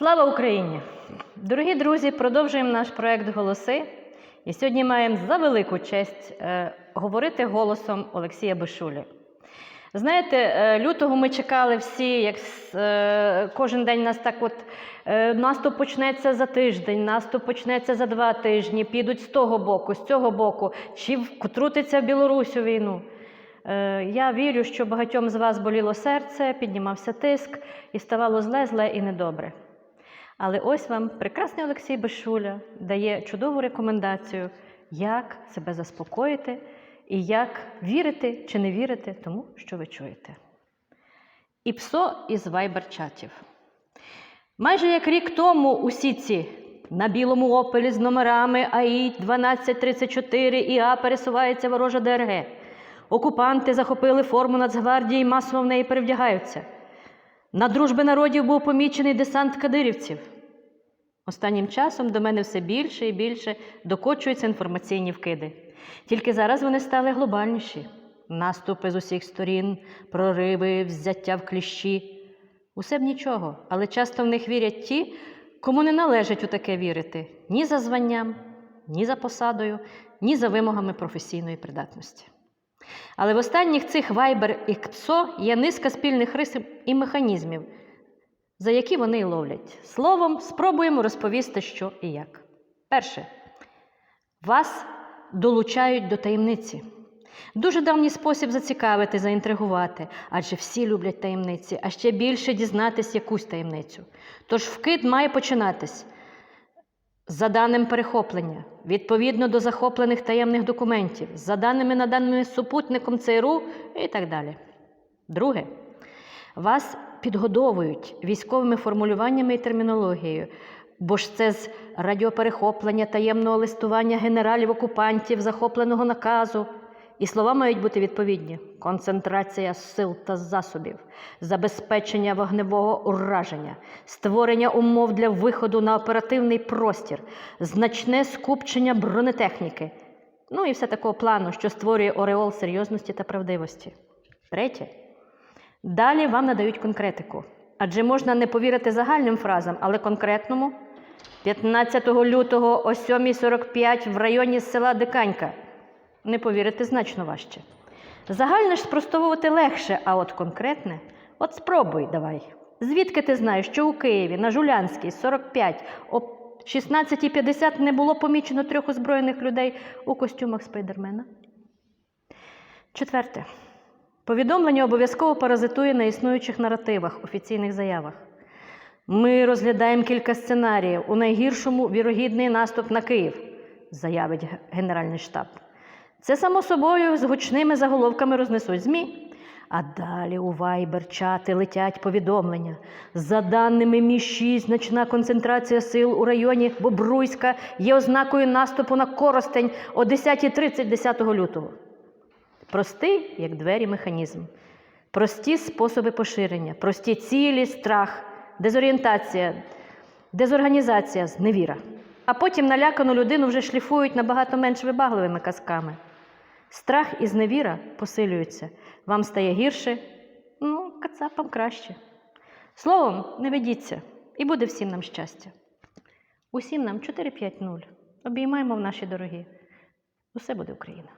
Слава Україні! Дорогі друзі, продовжуємо наш проект Голоси. І сьогодні маємо за велику честь е, говорити голосом Олексія Бишулі. Знаєте, е, лютого ми чекали всі, як е, кожен день нас так от е, наступ почнеться за тиждень, наступ почнеться за два тижні, підуть з того боку, з цього боку, чи втрутиться в Білорусю війну. Е, Я вірю, що багатьом з вас боліло серце, піднімався тиск і ставало зле, зле і недобре. Але ось вам прекрасний Олексій Бешуля дає чудову рекомендацію, як себе заспокоїти і як вірити чи не вірити тому, що ви чуєте. І псо із вайбер-чатів. Майже як рік тому усі ці на білому опелі з номерами АІ 1234 і А пересувається ворожа ДРГ. Окупанти захопили форму Нацгвардії і масово в неї перевдягаються. На дружби народів був помічений десант кадирівців. Останнім часом до мене все більше і більше докочуються інформаційні вкиди. Тільки зараз вони стали глобальніші. Наступи з усіх сторін, прориви, взяття в кліщі. Усе б нічого, але часто в них вірять ті, кому не належить у таке вірити ні за званням, ні за посадою, ні за вимогами професійної придатності. Але в останніх цих Viber і КПСО є низка спільних рис і механізмів, за які вони й ловлять. Словом, спробуємо розповісти, що і як. Перше, вас долучають до таємниці. Дуже давній спосіб зацікавити, заінтригувати, адже всі люблять таємниці, а ще більше дізнатись якусь таємницю. Тож вкид має починатись за даним перехоплення, відповідно до захоплених таємних документів, за даними наданими супутником ЦРУ і так далі. Друге, вас підгодовують військовими формулюваннями і термінологією, бо ж це з радіоперехоплення, таємного листування генералів-окупантів, захопленого наказу. І слова мають бути відповідні: концентрація сил та засобів, забезпечення вогневого ураження, створення умов для виходу на оперативний простір, значне скупчення бронетехніки. Ну і все такого плану, що створює ореол серйозності та правдивості. Третє. Далі вам надають конкретику. Адже можна не повірити загальним фразам, але конкретному 15 лютого о 7.45 в районі села Диканька. Не повірити значно важче. Загальне ж спростовувати легше, а от конкретне, от спробуй давай. Звідки ти знаєш, що у Києві на Жулянській 45 о 16.50 не було помічено трьох озброєних людей у костюмах спайдермена? Четверте. Повідомлення обов'язково паразитує на існуючих наративах, офіційних заявах. Ми розглядаємо кілька сценаріїв. У найгіршому вірогідний наступ на Київ, заявить Генеральний штаб. Це, само собою, з гучними заголовками рознесуть ЗМІ. А далі у Viber чати летять повідомлення. За даними Мі-6, значна концентрація сил у районі Бобруйська є ознакою наступу на Коростень о 10.30 10 лютого. Простий, як двері, механізм. Прості способи поширення, прості цілі, страх, дезорієнтація, дезорганізація, зневіра. А потім налякану людину вже шліфують набагато менш вибагливими казками. Страх і зневіра посилюються. Вам стає гірше, ну, кацапам краще. Словом, не ведіться, і буде всім нам щастя. Усім нам 4-5-0. Обіймаємо в наші дорогі. Усе буде Україна.